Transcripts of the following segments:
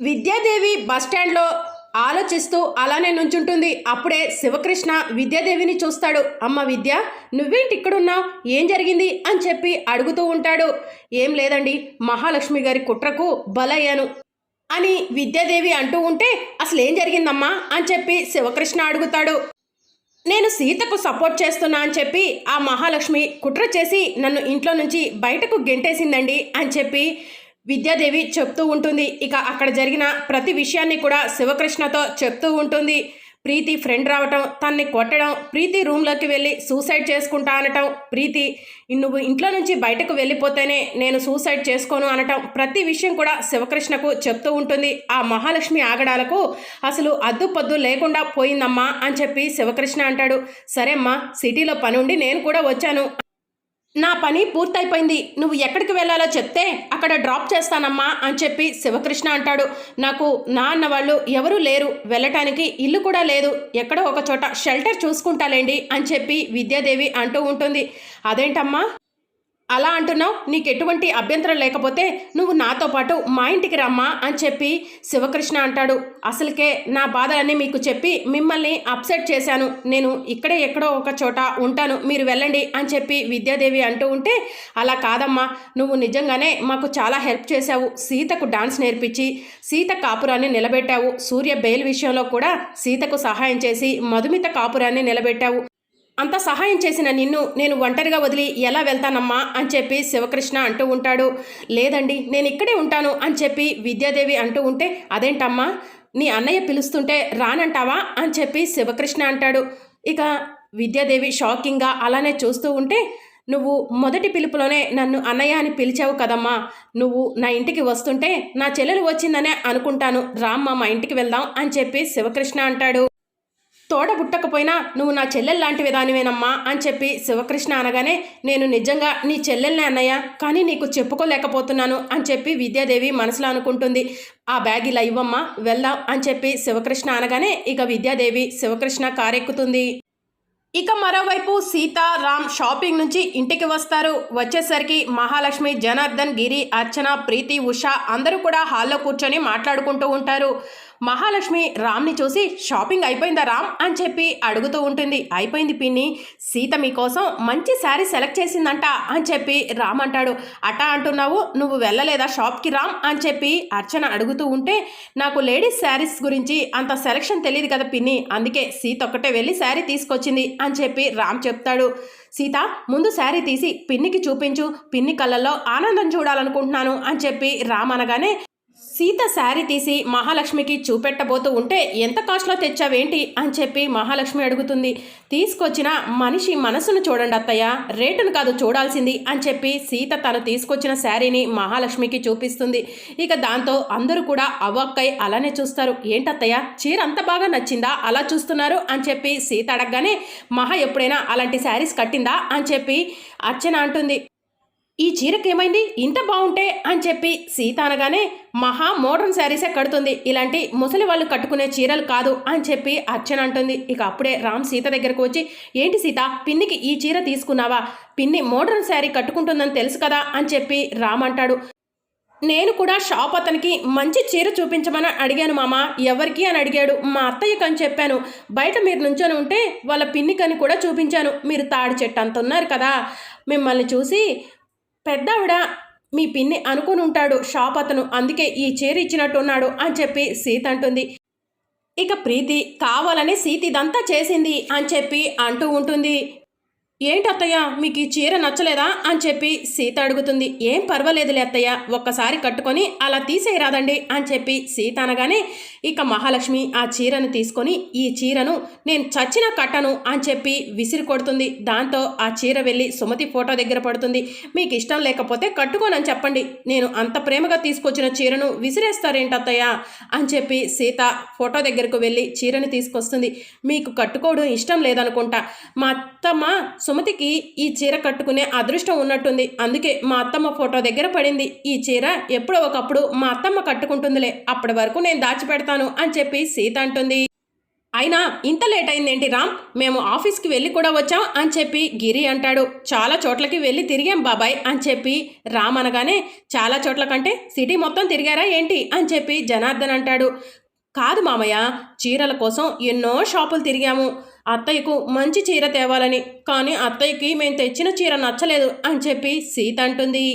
విద్యాదేవి బస్టాండ్లో ఆలోచిస్తూ అలానే నుంచుంటుంది. అప్పుడే శివకృష్ణ విద్యాదేవిని చూస్తాడు. అమ్మ విద్య నువ్వేంటి ఇక్కడున్నావు? ఏం జరిగింది? అని చెప్పి అడుగుతూ ఉంటాడు. ఏం లేదండి మహాలక్ష్మి గారి కుట్రకు బలయ్యాను అని విద్యాదేవి అంటూ ఉంటే అసలు ఏం జరిగిందమ్మా? అని చెప్పి శివకృష్ణ అడుగుతాడు. నేను సీతకు సపోర్ట్ చేస్తున్నా అని చెప్పి ఆ మహాలక్ష్మి కుట్ర చేసి నన్ను ఇంట్లో నుంచి బయటకు గెంటేసిందండి అని చెప్పి విద్యాదేవి చెప్తూ ఉంటుంది. ఇక అక్కడ జరిగిన ప్రతి విషయాన్ని కూడా శివకృష్ణతో చెప్తూ ఉంటుంది. ప్రీతి ఫ్రెండ్ రావటం తన్ని కొట్టడం ప్రీతి రూమ్లోకి వెళ్ళి సూసైడ్ చేసుకుంటా అనటం ప్రీతి నువ్వు ఇంట్లో నుంచి బయటకు వెళ్ళిపోతేనే నేను సూసైడ్ చేసుకోను అనటం ప్రతి విషయం కూడా శివకృష్ణకు చెప్తూ ఉంటుంది. ఆ మహాలక్ష్మి ఆగడాలకు అసలు అద్దుపద్దు లేకుండా పోయిందమ్మా అని చెప్పి శివకృష్ణ అంటాడు. సరే అమ్మా సిటీలో పని ఉండి నేను కూడా వచ్చాను. నా పని పూర్తయిపోయింది. నువ్వు ఎక్కడికి వెళ్ళాలో చెప్తే అక్కడ డ్రాప్ చేస్తానమ్మా అని చెప్పి శివకృష్ణ అంటాడు. నాకు నా అన్న వాళ్ళు ఎవరూ లేరు. వెళ్ళటానికి ఇల్లు కూడా లేదు. ఎక్కడో ఒక చోట షెల్టర్ చూసుకుంటాలేండి అని చెప్పి విద్యాదేవి అంటూ ఉంటుంది. అదేంటమ్మా? అలా అంటున్నావు? నీకు ఎటువంటి అభ్యంతరం లేకపోతే నువ్వు నాతో పాటు మా ఇంటికి రమ్మా అని చెప్పి శివకృష్ణ అంటాడు. అసలుకే నా బాధలన్నీ మీకు చెప్పి మిమ్మల్ని అప్సెట్ చేశాను. నేను ఇక్కడే ఎక్కడో ఒక చోట ఉంటాను. మీరు వెళ్ళండి అని చెప్పి విద్యాదేవి అంటూ ఉంటే అలా కాదమ్మా. నువ్వు నిజంగానే మాకు చాలా హెల్ప్ చేశావు. సీతకు డాన్స్ నేర్పించి సీత కాపురాన్ని నిలబెట్టావు. సూర్య బెయిల్ విషయంలో కూడా సీతకు సహాయం చేసి మధుమిత కాపురాన్ని నిలబెట్టావు. అంత సహాయం చేసిన నిన్ను నేను ఒంటరిగా వదిలి ఎలా వెళ్తానమ్మా అని చెప్పి శివకృష్ణ అంటూ ఉంటాడు. లేదండి నేను ఇక్కడే ఉంటాను అని చెప్పి విద్యాదేవి అంటూ ఉంటే అదేంటమ్మా నీ అన్నయ్య పిలుస్తుంటే రానంటావా? అని చెప్పి శివకృష్ణ అంటాడు. ఇక విద్యాదేవి షాకింగ్గా అలానే చూస్తూ ఉంటే నువ్వు మొదటి పిలుపులోనే నన్ను అన్నయ్య అని పిలిచావు కదమ్మా. నువ్వు నా ఇంటికి వస్తుంటే నా చెల్లెలు వచ్చిందనే అనుకుంటాను. రామ్మా మా ఇంటికి వెళ్దాం అని చెప్పి శివకృష్ణ అంటాడు. తోడ పుట్టకపోయినా నువ్వు నా చెల్లెలు లాంటి అని చెప్పి శివకృష్ణ అనగానే నేను నిజంగా నీ చెల్లెల్నే అన్నయ్య కానీ నీకు చెప్పుకోలేకపోతున్నాను అని చెప్పి విద్యాదేవి మనసులో అనుకుంటుంది. ఆ బ్యాగ్ ఇలా ఇవ్వమ్మా వెళ్దాం అని చెప్పి శివకృష్ణ అనగానే ఇక విద్యాదేవి శివకృష్ణ కారెక్కుతుంది. ఇక మరోవైపు సీత రామ్ షాపింగ్ నుంచి ఇంటికి వస్తారు. వచ్చేసరికి మహాలక్ష్మి జనార్దన్ గిరి అర్చన ప్రీతి ఉష అందరూ కూడా హాల్లో కూర్చొని మాట్లాడుకుంటూ ఉంటారు. మహాలక్ష్మి రామ్ని చూసి షాపింగ్ అయిపోయిందా రామ్? అని చెప్పి అడుగుతూ ఉంటుంది. అయిపోయింది పిన్ని. సీత మీకోసం మంచి శారీ సెలెక్ట్ చేసిందంట అని చెప్పి రామ్ అంటాడు. అటా అంటున్నావు. నువ్వు వెళ్ళలేదా షాప్కి రామ్? అని చెప్పి అర్చన అడుగుతూ ఉంటే నాకు లేడీస్ శారీస్ గురించి అంత సెలెక్షన్ తెలియదు కదా పిన్ని. అందుకే సీత ఒక్కటే వెళ్ళి శారీ తీసుకొచ్చింది అని చెప్పి రామ్ చెప్తాడు. సీత ముందు శారీ తీసి పిన్నికి చూపించు. పిన్ని కళ్ళల్లో ఆనందం చూడాలనుకుంటున్నాను అని చెప్పి రామ్ అనగానే సీత శారీ తీసి మహాలక్ష్మికి చూపెట్టబోతూ ఉంటే ఎంత కాస్ట్లో తెచ్చావేంటి? అని చెప్పి మహాలక్ష్మి అడుగుతుంది. తీసుకొచ్చిన మనిషి మనసును చూడండి అత్తయ్య రేటును కాదు చూడాల్సింది అని చెప్పి సీత తను తీసుకొచ్చిన శారీని మహాలక్ష్మికి చూపిస్తుంది. ఇక దాంతో అందరూ కూడా అవ్వక్కై అలానే చూస్తారు. ఏంటత్తయ్య చీర అంత బాగా నచ్చిందా? అలా చూస్తున్నారు? అని చెప్పి సీత అడగగానే మహా ఎప్పుడైనా అలాంటి శారీస్ కట్టిందా? అని చెప్పి అర్చన అంటుంది. ఈ చీరకేమైంది? ఇంత బాగుంటే అని చెప్పి సీత అనగానే మహా మోడర్న్ శారీసే కడుతుంది. ఇలాంటి ముసలి వాళ్ళు కట్టుకునే చీరలు కాదు అని చెప్పి అర్చన అంటుంది. ఇక అప్పుడే రామ్ సీత దగ్గరకు వచ్చి ఏంటి సీత పిన్నికి ఈ చీర తీసుకున్నావా? పిన్ని మోడర్న్ శారీ కట్టుకుంటుందని తెలుసు కదా అని చెప్పి రామ్ అంటాడు. నేను కూడా షాప్ అతనికి మంచి చీర చూపించమని అడిగాను మామ. ఎవరికి అని అడిగాడు. మా అత్తయ్యకి అని చెప్పాను. బయట మీరు నుంచొని ఉంటే వాళ్ళ పిన్నికని కూడా చూపించాను. మీరు తాడి చెట్టు అంత ఉన్నారు కదా. మిమ్మల్ని చూసి పెద్దావిడ మీ పిన్ని అనుకుని ఉంటాడు షాప్ అతను అందుకే ఈ చీర ఇచ్చినట్టున్నాడు అని చెప్పి సీత అంటుంది. ఇక ప్రీతి కావాలని సీత ఇదంతా చేసింది అని చెప్పి అంటూ ఉంటుంది. ఏంటి అత్తయ్య మీకు ఈ చీర నచ్చలేదా? అని చెప్పి సీత అడుగుతుంది. ఏం పర్వాలేదులే అత్తయ్య ఒక్కసారి కట్టుకొని అలా తీసేయరాదండి అని చెప్పి సీత అనగానే ఇక మహాలక్ష్మి ఆ చీరను తీసుకొని ఈ చీరను నేను చచ్చిన కట్టను అని చెప్పి విసిరి కొడుతుంది. దాంతో ఆ చీర వెళ్ళి సుమతి ఫోటో దగ్గర పడుతుంది. మీకు ఇష్టం లేకపోతే కట్టుకోనని చెప్పండి. నేను అంత ప్రేమగా తీసుకొచ్చిన చీరను విసిరేస్తారేంటి అత్తయ్య? అని చెప్పి సీత ఫోటో దగ్గరకు వెళ్ళి చీరను తీసుకొస్తుంది. మీకు కట్టుకోవడం ఇష్టం లేదనుకుంటా. మా అత్తమ్మ సుమతికి ఈ చీర కట్టుకునే అదృష్టం ఉన్నట్టుంది. అందుకే మా అత్తమ్మ ఫోటో దగ్గర పడింది. ఈ చీర ఎప్పుడో ఒకప్పుడు మా అత్తమ్మ కట్టుకుంటుందిలే. అప్పటి వరకు నేను దాచిపెడతాను అని చెప్పి సీత అంటుంది. అయినా ఇంత లేట్ అయిందేంటి రామ్? మేము ఆఫీస్కి వెళ్ళి కూడా వచ్చాం అని చెప్పి గిరి అంటాడు. చాలా చోట్లకి వెళ్ళి తిరిగాం బాబాయ్ అని చెప్పి రామ్ అనగానే చాలా చోట్ల కంటే సిటీ మొత్తం తిరిగారా ఏంటి? అని చెప్పి జనార్దన్ అంటాడు. కాదు మామయ్య చీరల కోసం ఎన్నో షాపులు తిరిగాము. అత్తయ్యకు మంచి చీర తేవాలని కానీ అత్తయ్యకి మేము తెచ్చిన చీర నచ్చలేదు అని చెప్పి సీత అంటుంది.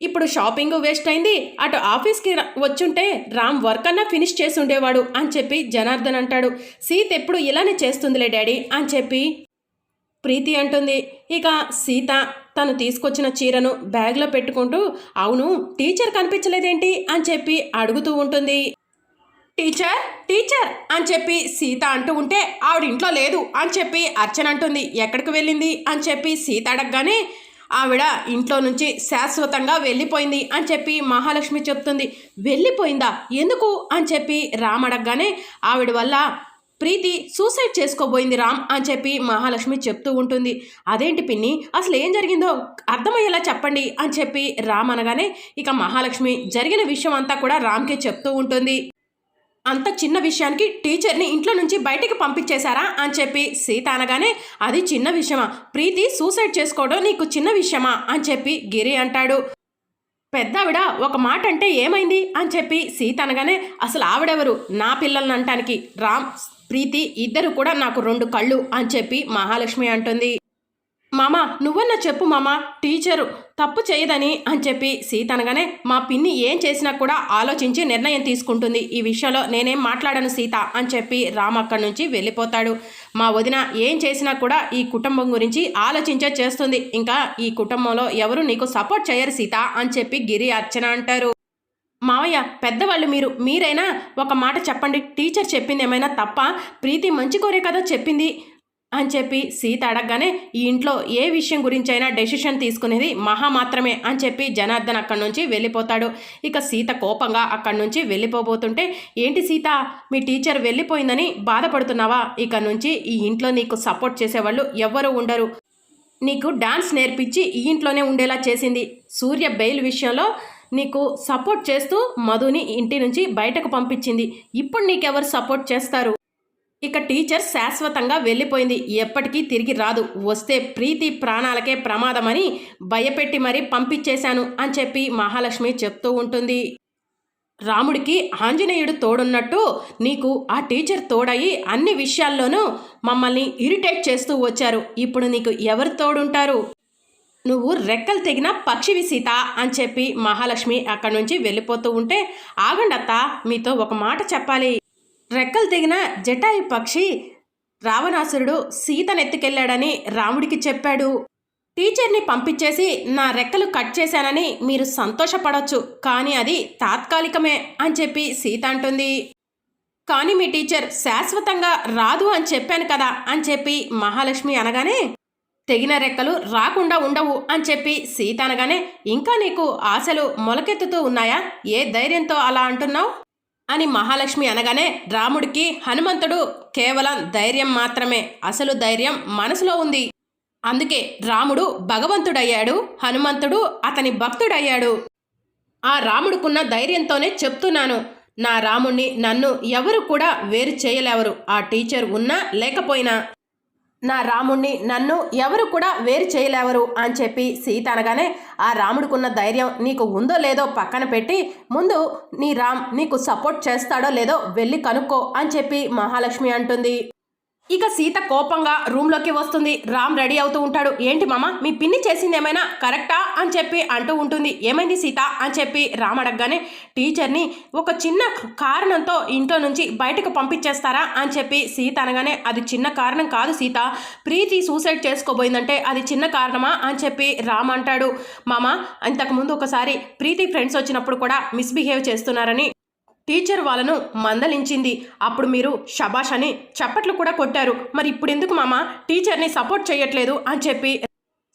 ఇప్పుడు షాపింగ్ వేస్ట్ అయింది అటు ఆఫీస్కి వచ్చుంటే రామ్ వర్క్ అన్నా ఫినిష్ చేసి ఉండేవాడు అని చెప్పి జనార్దన్ అంటాడు. సీత ఎప్పుడు ఇలానే చేస్తుందిలే డాడీ అని చెప్పి ప్రీతి అంటుంది. ఇక సీత తను తీసుకొచ్చిన చీరను బ్యాగ్లో పెట్టుకుంటూ అవును టీచర్ కనిపించలేదేంటి? అని చెప్పి అడుగుతూ ఉంటుంది. టీచర్ టీచర్ అని చెప్పి సీత అంటూ ఉంటే ఆవిడ ఇంట్లో లేదు అని చెప్పి అర్చన అంటుంది. ఎక్కడికి వెళ్ళింది? అని చెప్పి సీత అడగగానే ఆవిడ ఇంట్లో నుంచి శాశ్వతంగా వెళ్ళిపోయింది అని చెప్పి మహాలక్ష్మి చెప్తుంది. వెళ్ళిపోయిందా? ఎందుకు? అని చెప్పి రామ్ అడగగానే ఆవిడ వల్ల ప్రీతి సూసైడ్ చేసుకోబోయింది రామ్ అని చెప్పి మహాలక్ష్మి చెప్తూ ఉంటుంది. అదేంటి పిన్ని? అసలు ఏం జరిగిందో? అర్థమయ్యేలా చెప్పండి అని చెప్పి రామ్ అనగానే ఇక మహాలక్ష్మి జరిగిన విషయం అంతా కూడా రామ్కి చెప్తూ ఉంటుంది. అంత చిన్న విషయానికి టీచర్ని ఇంట్లో నుంచి బయటికి పంపించేశారా అని చెప్పి సీత అనగానే అది చిన్న విషయమా? ప్రీతి సూసైడ్ చేసుకోవడం నీకు చిన్న విషయమా? అని చెప్పి గిరి అంటాడు. పెద్దావిడ ఒక మాట అంటే ఏమైంది? అని చెప్పి సీత అనగానే అసలు ఆవిడెవరు? నా పిల్లల్ని అంటానికి రామ్ ప్రీతి ఇద్దరు కూడా నాకు రెండు కళ్ళు అని చెప్పి మహాలక్ష్మి అంటుంది. మామ నువ్వన్నా చెప్పు మామ టీచరు తప్పు చేయదని అని చెప్పి సీత అనగానే మా పిన్ని ఏం చేసినా కూడా ఆలోచించి నిర్ణయం తీసుకుంటుంది. ఈ విషయంలో నేనేం మాట్లాడను సీత అని చెప్పి రామ్ అక్కడి నుంచి వెళ్ళిపోతాడు. మా వదిన ఏం చేసినా కూడా ఈ కుటుంబం గురించి ఆలోచించే చేస్తుంది. ఇంకా ఈ కుటుంబంలో ఎవరు నీకు సపోర్ట్ చేయరు సీత అని చెప్పి గిరి అర్చన అంటారు. మావయ్య పెద్దవాళ్ళు మీరు మీరైనా ఒక మాట చెప్పండి. టీచర్ చెప్పింది ఏమైనా తప్ప ప్రీతి మంచి కోరే కదా చెప్పింది. అని చెప్పి సీత అడగగానే ఈ ఇంట్లో ఏ విషయం గురించి అయినా డెసిషన్ తీసుకునేది మహా మాత్రమే అని చెప్పి జనార్దన్ అక్కడి నుంచి వెళ్ళిపోతాడు. ఇక సీత కోపంగా అక్కడి నుంచి వెళ్ళిపోబోతుంటే ఏంటి సీత మీ టీచర్ వెళ్ళిపోయిందని బాధపడుతున్నావా? ఇక నుంచి ఈ ఇంట్లో నీకు సపోర్ట్ చేసేవాళ్ళు ఎవ్వరూ ఉండరు. నీకు డాన్స్ నేర్పించి ఈ ఇంట్లోనే ఉండేలా చేసింది. సూర్య బెయిల్ విషయంలో నీకు సపోర్ట్ చేస్తూ మధుని ఇంటి నుంచి బయటకు పంపించింది. ఇప్పుడు నీకెవరు సపోర్ట్ చేస్తారు? ఇక టీచర్ శాశ్వతంగా వెళ్ళిపోయింది. ఎప్పటికీ తిరిగి రాదు. వస్తే ప్రీతి ప్రాణాలకే ప్రమాదమని భయపెట్టి మరీ పంపించేశాను అని చెప్పి మహాలక్ష్మి చెప్తూ ఉంటుంది. రాముడికి ఆంజనేయుడు తోడున్నట్టు నీకు ఆ టీచర్ తోడయి అన్ని విషయాల్లోనూ మమ్మల్ని ఇరిటేట్ చేస్తూ వచ్చారు. ఇప్పుడు నీకు ఎవరు తోడుంటారు? నువ్వు రెక్కలు తెగిన పక్షివి సీత అని చెప్పి మహాలక్ష్మి అక్కడి నుంచి వెళ్ళిపోతూ ఉంటే ఆగండత్త మీతో ఒక మాట చెప్పాలి. రెక్కలు తెగిన జటాయి పక్షి రావణాసురుడు సీతనెత్తుకెళ్ళాడని రాముడికి చెప్పాడు. టీచర్ని పంపించేసి నా రెక్కలు కట్ చేశానని మీరు సంతోషపడవచ్చు కానీ అది తాత్కాలికమే అని చెప్పి సీత అంటుంది. కానీ మీ టీచర్ శాశ్వతంగా రాదు అని చెప్పాను కదా అని చెప్పి మహాలక్ష్మి అనగానే తెగిన రెక్కలు రాకుండా ఉండవు అని చెప్పి సీత అనగానే ఇంకా నీకు ఆశలు మొలకెత్తుతూ ఉన్నాయా? ఏ ధైర్యంతో అలా అంటున్నావు? అని మహాలక్ష్మి అనగానే రాముడికి హనుమంతుడు కేవలం ధైర్యం మాత్రమే అసలు ధైర్యం మనసులో ఉంది. అందుకే రాముడు భగవంతుడయ్యాడు హనుమంతుడు అతని భక్తుడయ్యాడు. ఆ రాముడుకున్న ధైర్యంతోనే చెప్తున్నాను నా రాముణ్ణి నన్ను ఎవరు కూడా వేరు చేయలేవరు ఆ టీచర్ ఉన్నా లేకపోయినా. నా రాముణ్ణి నన్ను ఎవరు కూడా వేరు చేయలేవరు అని చెప్పి సీత అనగానే ఆ రాముడికున్న ధైర్యం నీకు ఉందో లేదో పక్కన పెట్టి ముందు నీ రామ్ నీకు సపోర్ట్ చేస్తాడో లేదో వెళ్ళి కనుక్కో అని చెప్పి మహాలక్ష్మి అంటుంది. ఇక సీత కోపంగా రూమ్లోకి వస్తుంది. రామ్ రెడీ అవుతూ ఉంటాడు. ఏంటి మామ మీ పిన్ని చేసింది ఏమైనా కరెక్టా? అని చెప్పి అంటూ ఉంటుంది. ఏమైంది సీత? అని చెప్పి రామ్ అడగగానే టీచర్ని ఒక చిన్న కారణంతో ఇంట్లో నుంచి బయటకు పంపించేస్తారా? అని చెప్పి సీత అనగానే అది చిన్న కారణం కాదు సీత. ప్రీతి సూసైడ్ చేసుకోబోయిందంటే అది చిన్న కారణమా? అని చెప్పి రామ్ అంటాడు. మామ ఇంతకుముందు ఒకసారి ప్రీతి ఫ్రెండ్స్ వచ్చినప్పుడు కూడా మిస్బిహేవ్ చేస్తున్నారని టీచర్ వాళ్ళను మందలించింది. అప్పుడు మీరు షబాష్ అని చప్పట్లు కూడా కొట్టారు. మరి ఇప్పుడు ఎందుకు మామ? టీచర్ని సపోర్ట్ చేయట్లేదు అని చెప్పి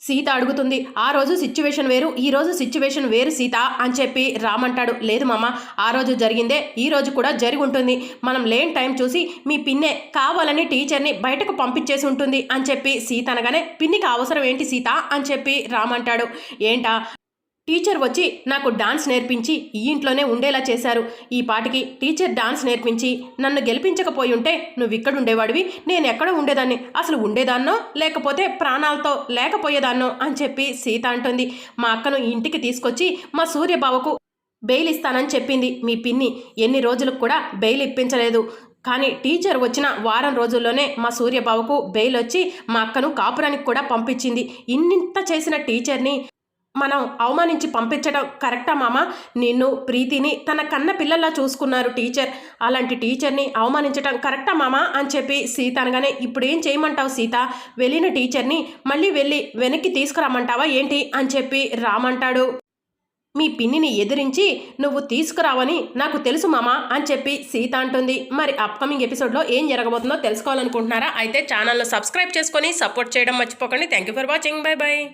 సీత అడుగుతుంది. ఆ రోజు సిచ్యువేషన్ వేరు ఈ రోజు సిచ్యువేషన్ వేరు సీత అని చెప్పి రామంటాడు లేదు మామ ఆ రోజు జరిగిందే ఈ రోజు కూడా జరిగి ఉంటుంది. మనం లేని టైం చూసి మీ పిన్నే కావాలని టీచర్ని బయటకు పంపించేసి ఉంటుంది అని చెప్పి సీత అనగానే పిన్నికి అవసరం ఏంటి సీత? అని చెప్పి రామంటాడు ఏంటా? టీచర్ వచ్చి నాకు డాన్స్ నేర్పించి ఈ ఇంట్లోనే ఉండేలా చేశారు. ఈ పాటికి టీచర్ డాన్స్ నేర్పించి నన్ను గెలిపించకపోయి ఉంటే నువ్వు ఇక్కడ ఉండేవాడివి నేను ఎక్కడ ఉండేదాన్ని. అసలు ఉండేదాన్నో లేకపోతే ప్రాణాలతో లేకపోయేదాన్నో అని చెప్పి సీత అంటుంది. మా అక్కను ఇంటికి తీసుకొచ్చి మా సూర్యబావకు బెయిల్ ఇస్తానని చెప్పింది మీ పిన్ని. ఎన్ని రోజులకు కూడా బెయిల్ ఇప్పించలేదు. కానీ టీచర్ వచ్చిన వారం రోజుల్లోనే మా సూర్యబావకు బెయిల్ వచ్చి మా అక్కను కాపురానికి కూడా పంపించింది. ఇన్నింత చేసిన టీచర్ని మనం అవమానించి పంపించడం కరెక్టా మామ? నిన్ను ప్రీతిని తన కన్న పిల్లల్లా చూసుకున్నారు టీచర్. అలాంటి టీచర్ని అవమానించడం కరెక్టా మామ? అని చెప్పి సీత అనగానే ఇప్పుడు ఏం చేయమంటావు సీత? వెళ్ళిన టీచర్ని మళ్ళీ వెళ్ళి వెనక్కి తీసుకురామంటావా ఏంటి? అని చెప్పి రామంటాడు మీ పిన్నిని ఎదిరించి నువ్వు తీసుకురావని నాకు తెలుసు మామా అని చెప్పి సీత అంటుంది. మరి అప్కమింగ్ ఎపిసోడ్లో ఏం జరగబోతుందో తెలుసుకోవాలనుకుంటున్నారా? అయితే ఛానల్ను సబ్స్క్రైబ్ చేసుకొని సపోర్ట్ చేయడం మర్చిపోకండి. Thank you for watching. Bye bye.